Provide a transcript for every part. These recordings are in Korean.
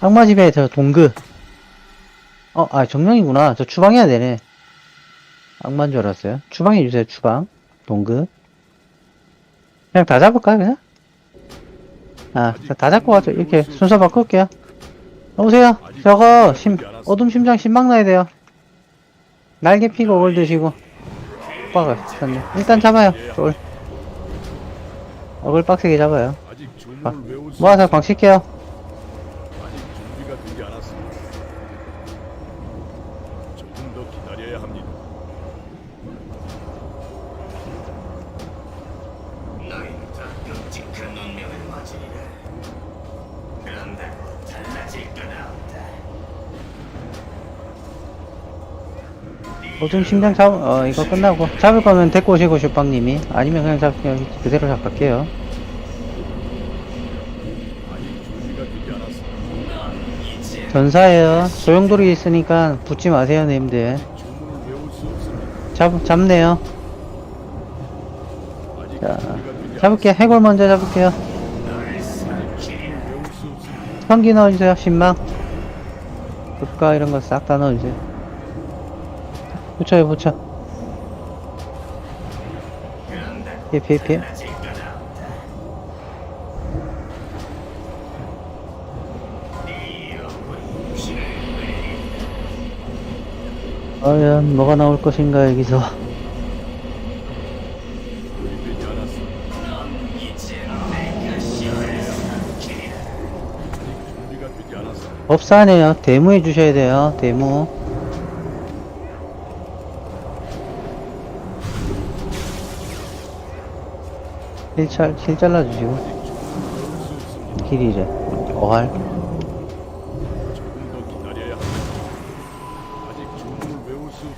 악마집에 저 동그. 어, 아, 정령이구나. 저 추방 해야 되네. 악마인 줄 알았어요. 추방 해주세요, 추방. 동그. 그냥 다 잡을까요, 그냥? 아, 자, 다 잡고 가죠. 이렇게 순서 바꿀게요. 오세요. 저거, 심, 어둠 심장 신망 나야 돼요. 날개 피고 올 드시고. 오빠가 쳤네. 일단 잡아요, 쫄. 어글 빡세게 잡아요. 아, 모아서 광칠게요. 되지 않았습니다. 조금 더 기다려야 합니다. 너희는 더 끔찍한 운명을 맞으리라. 그런다고 달라질 건 없다. 어둠 심장 잡, 어, 이거 끝나고. 잡을 거면 데리고 오시고, 슈빵님이. 아니면 그냥 잡, 그냥 그대로 잡을게요. 아직 준비가 되지 않았습니다. 이제 전사예요. 소용돌이 있으니까 붙지 마세요, 님들. 잡, 잡네요. 자, 잡을게요. 해골 먼저 잡을게요. 현기 넣어주세요, 신망. 급가 이런 거 싹 다 넣어주세요. 붙여요, 붙여. 피해, 피해. 과연 뭐가 나올 것인가, 여기서. 이제. 법사네요. 대무해 주셔야 돼요, 대무. 힐, 잘, 힐 잘라주시고. 없습니다. 길이래. 어할. 주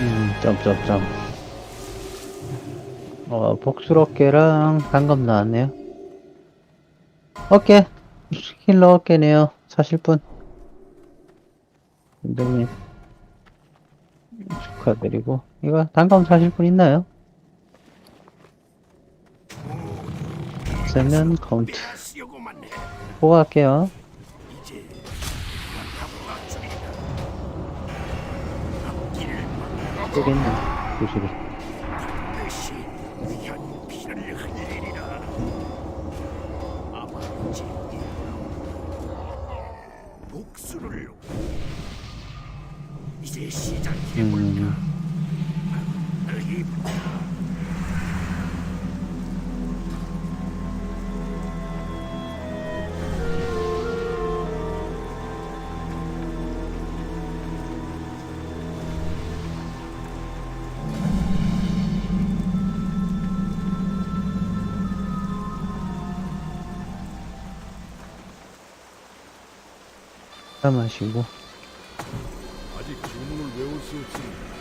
음, 점점점. 어, 복술 어깨랑 단검 나왔네요. 어깨! 힐러 어깨네요. 사실 분. 선생님. 축하드리고. 이거 단검 사실 분 있나요? 세면 카운트. 쓰려고만 해. 보고 갈게요. 뜨겠네. 조심히. 반드시 현 피를 흘리리라. 아버지 복수를 이제 시작해볼까? 음, 마시고. 아직 주문을 외울 수 없습니다.